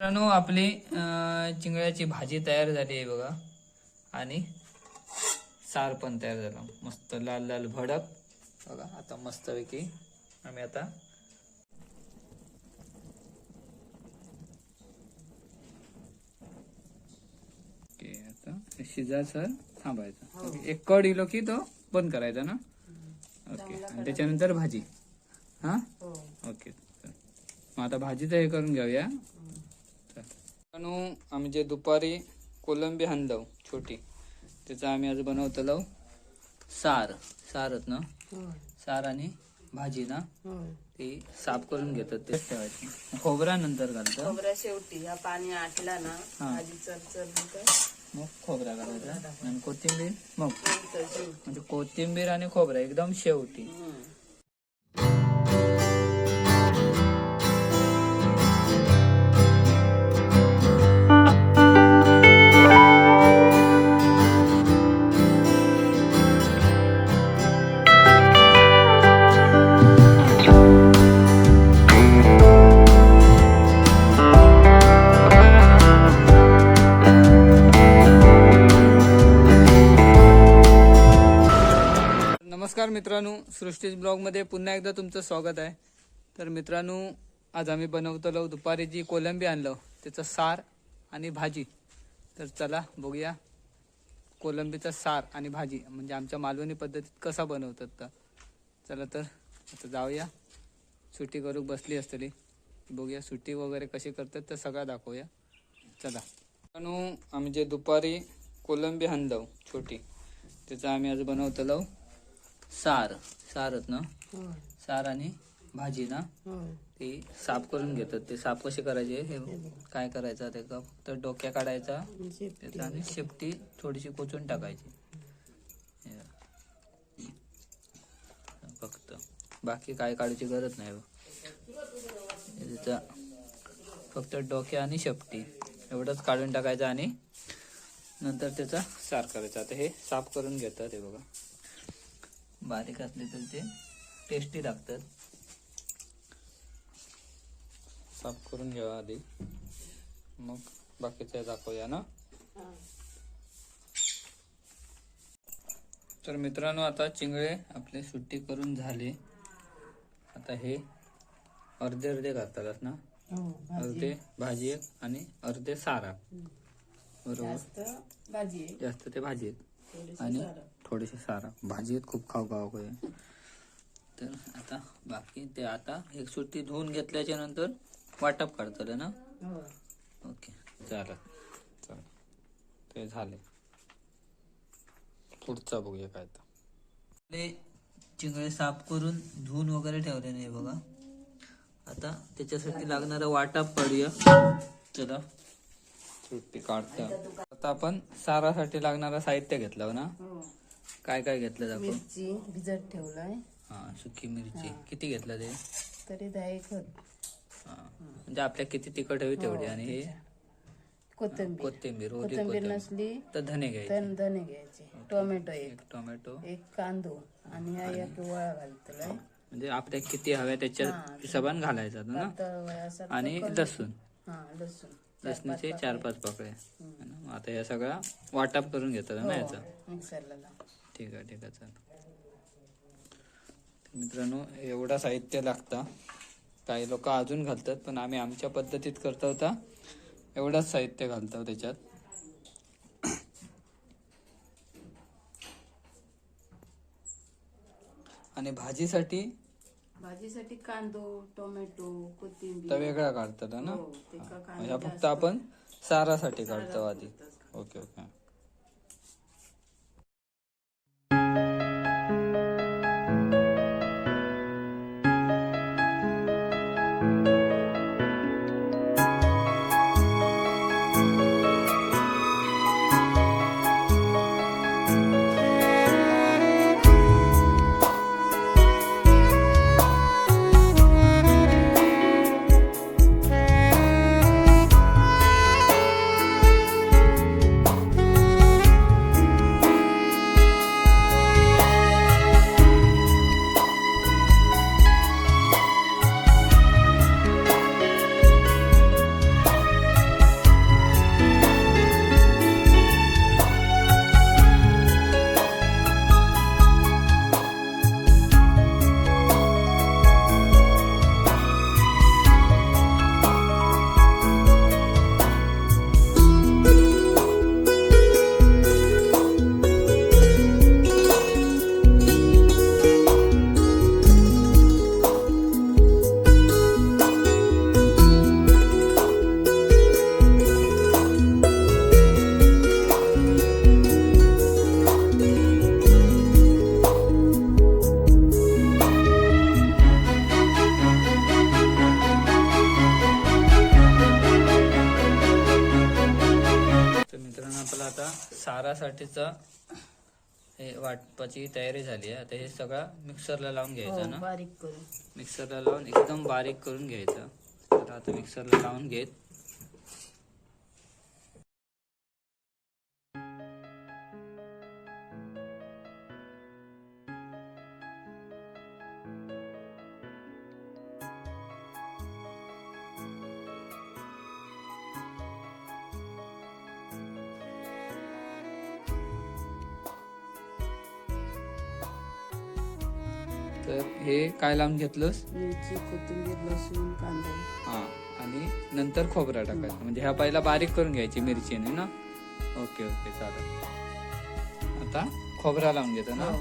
मित्रांनो आपली अं, चिंगळ्याची भाजी तयार झाली आहे बघा. आणि सार पण तयार झाला. मस्त लाल लाल भडक. बघा आता मस्तपैकी आम्ही आता ओके आता हे शिजायचं थांबायचं. ओके, एक कड इलो की तो बंद करायचा ना? ओके आणि त्याच्यानंतर भाजी. हा? ओके चल. मग आता भाजीचं हे करून घेऊया. चल. मित्रांनो, आम्ही जे दुपारी कोलंबी हाणलो छोटी त्याचं आम्ही आज बनवतलो सार. सारच ना? सार आणि भाजी ना? ती साफ करून घेतात ते. ठेवायची खोबरा नंतर घालतो. खोबऱ्या शेवटी हा पाणी आटला ना हा. भाजी चरचर होतं. मग खोबरा घालायचा. आणि कोथिंबीर मग. म्हणजे कोथिंबीर आणि खोबरा एकदम शेवटी. ब्लॉगमध्ये पुन्हा एकदा तुमचं स्वागत आहे. तर मित्रांनो आज आम्ही बनवतलो दुपारी जी कोलंबी आणलं त्याचं सार आणि भाजी. तर चला बघूया कोलंबीचा सार आणि भाजी म्हणजे आमच्या मालवणी पद्धतीत कसा बनवतात तर. चला तर आता जाऊया. सुट्टी करू बसली असतली. बघूया सुट्टी वगैरे कशी करतात तर सगळं दाखवूया. चला. मित्रांनो आम्ही जे दुपारी कोलंबी आणलं छोटी त्याचा आम्ही आज बनवतलो. सार. सारच ना. सार आणि भाजी ना. ती साफ करून घेतात. ते साफ कशी करायचे? हे काय करायचं ते का फक्त डोक्या काढायचा. त्याचा आणि शेपटी थोडीशी कोचून टाकायची. फक्त. बाकी काय काढायची गरज नाही त्याचा फक्त डोक्या आणि शेपटी. एवढंच काढून टाकायचं आणि नंतर त्याचा सार करायचा. आता हे साफ करून घेतात हे बघा. बारीक असले तर ते टेस्टी लागतात साफ करून घ्यावा आधी मग बाकीचं दाखवूया ना हा. तर मित्रांनो आता चिंगळे आपले सुट्टी करून झाले आता हे अर्धे अर्धे घालतात ना हो, भाजी. अर्धे भाजी एक आणि अर्धे सारा बरोबर जास्त भाजी आहे. जास्त ते भाजी आहेत आणि. थोडेसे सारा भाजी खूप खाऊ खाऊ आहे तर आता बाकी ते आता एक सुट्टी धुवून घेतल्याच्या नंतर वाटप करतले ना? ओके चालेल. चल ते झाले. पुढचा बघूया काय तर. चिंगळे साफ करून धुवून वगैरे ठेवले नाही बघा. आता त्याच्यासाठी लागणारा वाटप करूया. चला. सुट्टी काढता. आता आपण सारासाठी लागणारा साहित्य घेतलं ना? हो. काय काय घेतलं दाखव. मिरची भिजत ठेवलाय. हा सुकी मिरची. किती घेतलं ते? तरी दहा एक हा. म्हणजे आपल्या किती तिखट हवी तेवढी आणि हे? कोथिंबीर. कोथिंबीर ओली कोथिंबीर नसली तर धने घ्यायचे. धने घ्यायचे. टोमॅटो एक. टोमॅटो. एक कांदो. आणि हा एक वळा घालतलाय म्हणजे आपल्या किती हव्या त्याच्या हिशोबाने घालायचा ना? आणि लसूण. हा लसूण. लसणाचे चार पाच पाकळ्या. है आता या सगळा वाटप करून घेतात ना याचा? मिक्सरला. ठीक आहे ठीक आहे चालेल तर मित्रांनो एवढा साहित्य लागतं. काही लोक अजून घालतात पण आम्ही आमच्या पद्धतीत करतो होता. एवढाच साहित्य घालतो त्याच्यात. आणि भाजीसाठी? भाजीसाठी कांदो टोमॅटो कोथिंबीर. वेगळा काढतात ना? हो, फक्त आपण सारासाठी काढतो आधी. Okay okay. सारासाठीचा हे वाटपाची तयारी झाली आहे. आता हे सगळं मिक्सरला लावून घ्यायचं हो, ना? बारीक करून. मिक्सरला लावून एकदम बारीक करून घ्यायचं. तर आता मिक्सरला लावून घेत. तर हे काय लावून घेतलंस? मिरची कोथिंबीर लसूण कांदा. हा आणि नंतर खोबरा टाकायचा. म्हणजे ह्या पहिला बारीक करून घ्यायची मिरचीने ना? ओके ओके चालेल. आता खोबरा लावून घेतो ना? हो.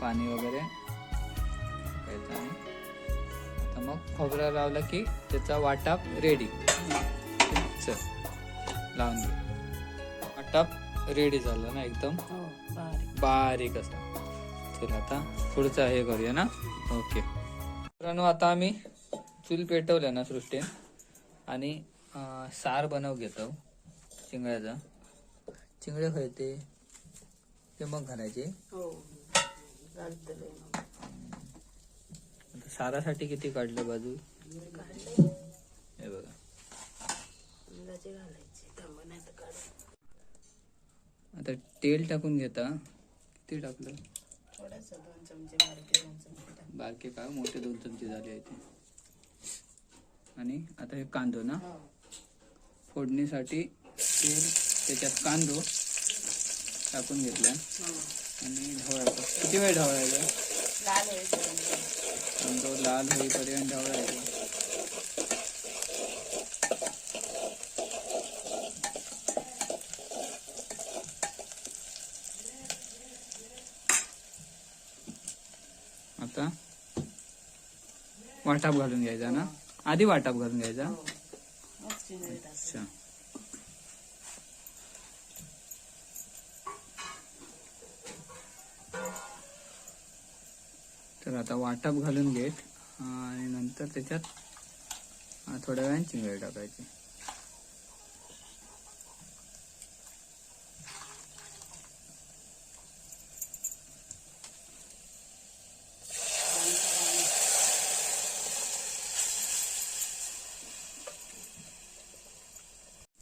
पाणी वगैरे. आता मग खोबरा लावला की त्याचा वाटाप रेडी चल लावून घे. वाटाप रेडी झाला ना एकदम? हो बारीक. बारीक असा चल आता पुढचं हे करूया ना? ओके मित्रांनो आता आम्ही चूल पेटवल्या ना सृष्टीन आणि सार बनव घेतो चिंगळ्याचा चिंगळे ते मग घालायचे. हो. चालतंय मग. आता सारासाठी किती काढलं बाजू? हे बघा. घालायचे. आता तेल टाकून घेता. किती टाकलं? थोडासा दोन चमचे बारके दोन चमचे टाक. बारके काय मोठे दोन चमचे झाले आहे ते. आणि आता हे कांदो ना? हो. फोडणीसाठी तेल त्याच्यात कांदो टाकून घेतला हो. आणि ढवळायचा. किती वेळ ढवळायचा? लाल होईपर्यंत. कांदो लाल होईपर्यंत ढवळायचा. आता. वाटाप घालून घ्यायचा ना? आधी वाटाप घालून घ्यायचा? अच्छा. तर आता वाटप घालून घेत आणि नंतर त्याच्यात थोड्या वेळाने चिंगळे टाकायचे.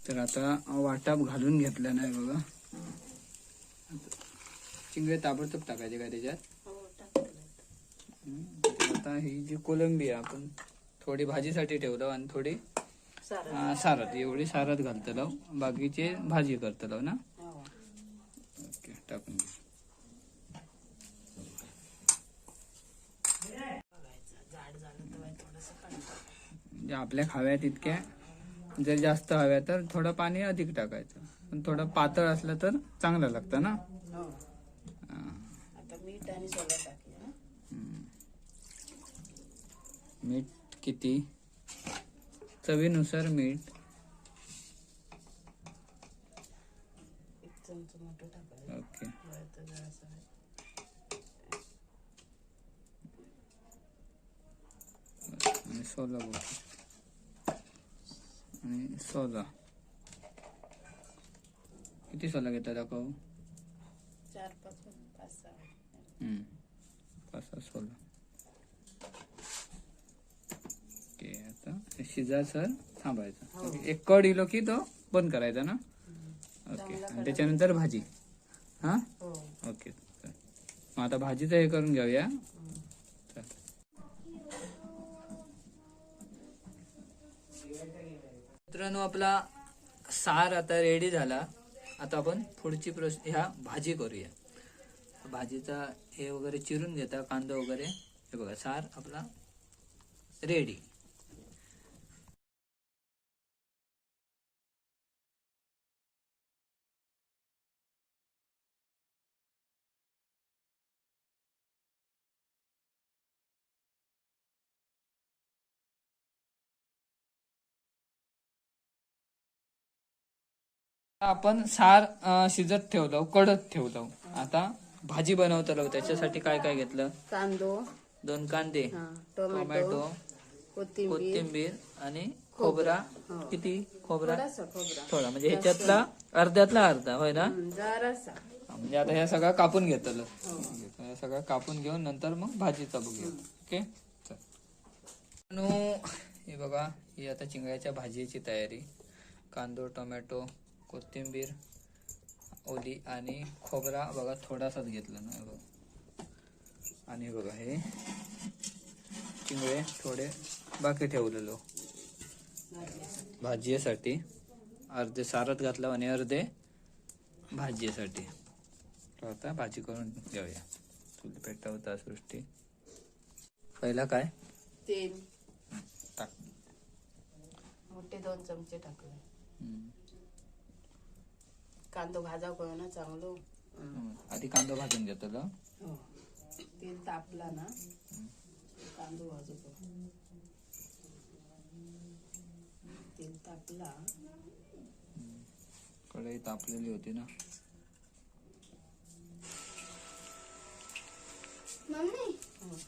तर आता वाटाप घालून घेतलं नाही बघा चिंगळे ताबडतोब टाकायचे का त्याच्यात? हो आता ही जी कोलंबी आहे आपण थोडी भाजीसाठी ठेवलं आणि थोडी सारत एवढी सारत घालतलो बाकीचे भाजी करतलो ना. हो. ओके टाकून. म्हणजे आपल्या खाव्यात इतक्या जर जास्त हव्या तर थोडं पाणी अधिक टाकायचं. पण थोडं पातळ असलं तर चांगलं लागतं ना? हो. मीठ आणि किती? चवीनुसार मीठ. ओके. आणि सोला आणि सोला किती सोला घेता दाखव चार पाच पाच सहा हम्म. पाच सहा सोला ओके आता हे शिजायचं थांबायचं हो. एक कड इलो की तो बंद करायचा ना ओके आणि. त्याच्यानंतर भाजी हा हो ओके. मग आता भाजीचं हे करून घेऊया. चल. मित्रांनो आपला सार आता रेडी झाला. आता आपण पुढची प्रोस ह्या भाजी करूया. भाजीचा हे वगैरे चिरून घेता कांदा वगैरे. हे बघा सार आपला रेडी आपण सार शिजत ठेवलं कडत ठेवलं आता भाजी बनवतलो त्याच्यासाठी काय काय घेतलं? कांदो. दोन कांदे. टोमॅटो कोथिंबीर आणि खोबरा हो. किती? खोबरा? थोडा म्हणजे ह्याच्यातला अर्ध्यातला अर्धा होय ना? म्हणजे आता ह्या सगळं कापून घेतलं हो. हे सगळं कापून घेऊन नंतर मग भाजीचा बघूया ओके? हे बघा ही आता चिंगळ्याच्या भाजीची तयारी. कांदो टोमॅटो कोथिंबीर ओली आणि खोबरा. बघा थोडासाच घेतला ना बघा. आणि बघा हे चिंगळे थोडे बाकी ठेवलेलो. भाजीसाठी अर्धे सारत घातला आणि अर्धे भाजीसाठी. आता भाजी करून घेऊया. चुली पेटवता सृष्टी. पहिला काय? तेल. टाक. मोठे दोन चमचे टाकले. कांदो भाजा करू ना चांगलो. आधी कांदा भाजून घेतो हो तेल तापला ना कांदो भाजतो तेल तापला. कढई तापलेली होती ना. हो.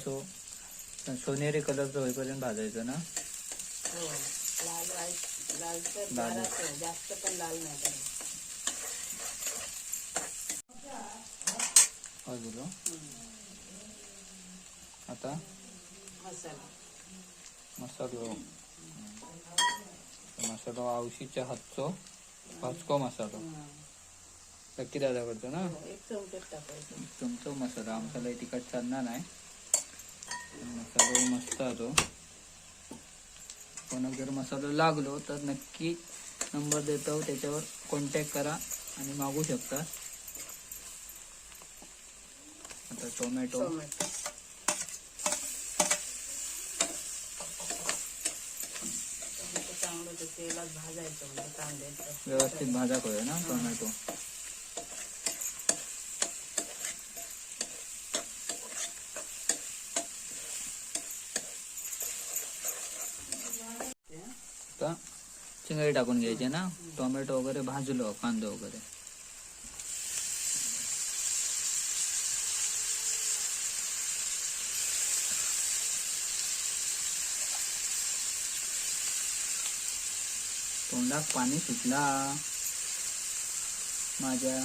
तो कसं सोनेरी कलरचं होईपर्यंत भाजायचं ना? हो लाल वाईट लाल तर लाल. जरासं, जास्त पण लाल नाही करायचं. भाजलो आता? मसाला. मसालो मसालो आवशीच्या हातचो भाजको मसालो. हं. नक्की दादा करतो ना? हो, एक चमचेच टाकायचं. तुमचा मसाला. आमचा लई तिखट चालणार नाही? मसाला मस्त आहे तो कोणाक जर मसाला लागलो तर नक्की नंबर देतो त्याच्यावर कॉन्टॅक्ट करा आणि मागू शकता. आता टोमॅटो. म्हणजे व्यवस्थित भाजा करूया ना टोमॅटो. आता चिंगडी टाकून घ्यायची ना. टोमॅटो वगैरे भाजलो कांदो वगैरे. तोंडात पाणी सुटला. माझ्या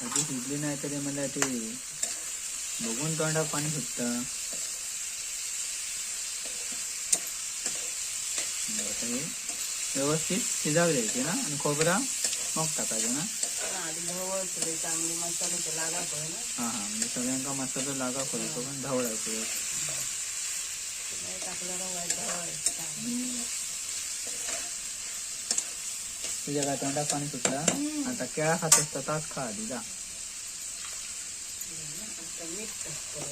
भाजी शिजलीच नाही तरी मला ते बघून तोंडात पाणी सुटतं. व्यवस्थित शिजावी द्यायची ना आणि खोबरा मग टाकायचं ना. हा हा म्हणजे सगळ्यांका मसाला लागा करायचो पण व्हायचं तुझ्या काय तोंडात पाणी सुटला. आता केळा खात असता तास खा आधी जा.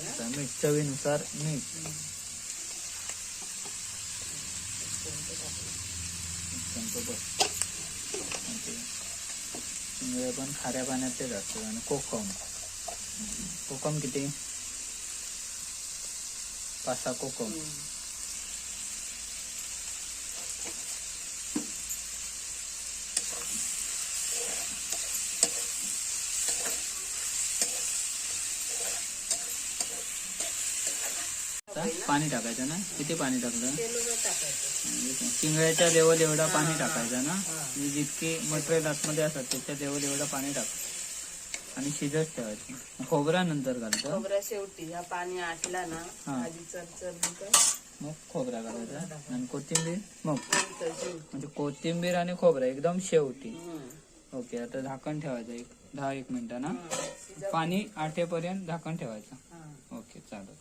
आता मीठ चवीनुसार मीठ. ते शिंगळे पण खाऱ्या पाण्यात तेच असतात आणि कोकम. कोकम किती? पाच सहा कोकम. पाणी टाकायचं ना? किती पाणी टाकलं चिंगळ्याच्या लेवल एवढा पाणी टाकायचं ना? म्हणजे जितके मटेरियल आतमध्ये असतात त्याच्या लेवल एवढं पाणी टाक. आणि शिजत ठेवायचं. खोबरा नंतर घालतं. खोबऱ्या शेवटी ह्या पाणी आटला ना हा. आधी मग खोबरा घालायचा. आणि कोथिंबीर मग. म्हणजे कोथिंबीर आणि खोबरा एकदम शेवटी. ओके आता झाकण ठेवायचं एक दहा एक मिनिटं ना? हा. शिजा- पाणी आठेपर्यंत झाकण ठेवायचं. हा. ओके चालेल.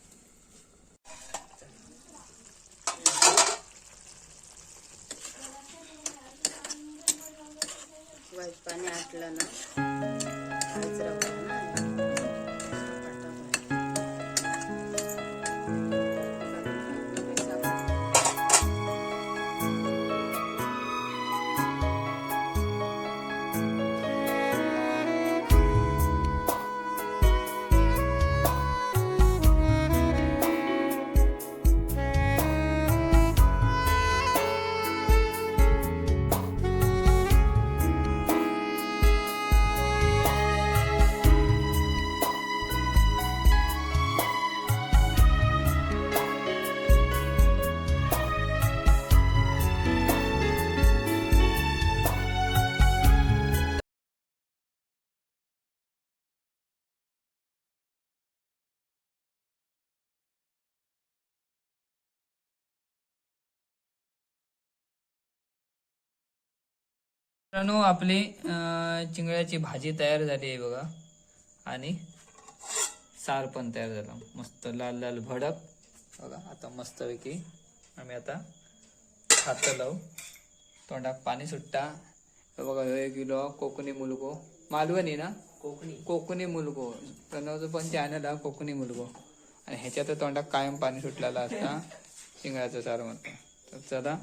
वाईट पाणी आटलं मित्रांनो आपली अं, चिंगळ्याची भाजी तयार झाली आहे बघा. आणि सार पण तयार झाला. मस्त लाल लाल भडक. बघा आता मस्तपैकी आम्ही आता खातं लावू. तोंडात पाणी सुट्टा. हे बघा एक किलो कोकणी मुलगो. मालवणी ना? कोकणी. कोकणी मुलगो. प्रणवचं पण चॅनल हा कोकणी मुलगो. आणि ह्याच्यात तोंडात कायम पाणी सुटलेलं असता. चिंगळाचं सार म्हणतो. तर चला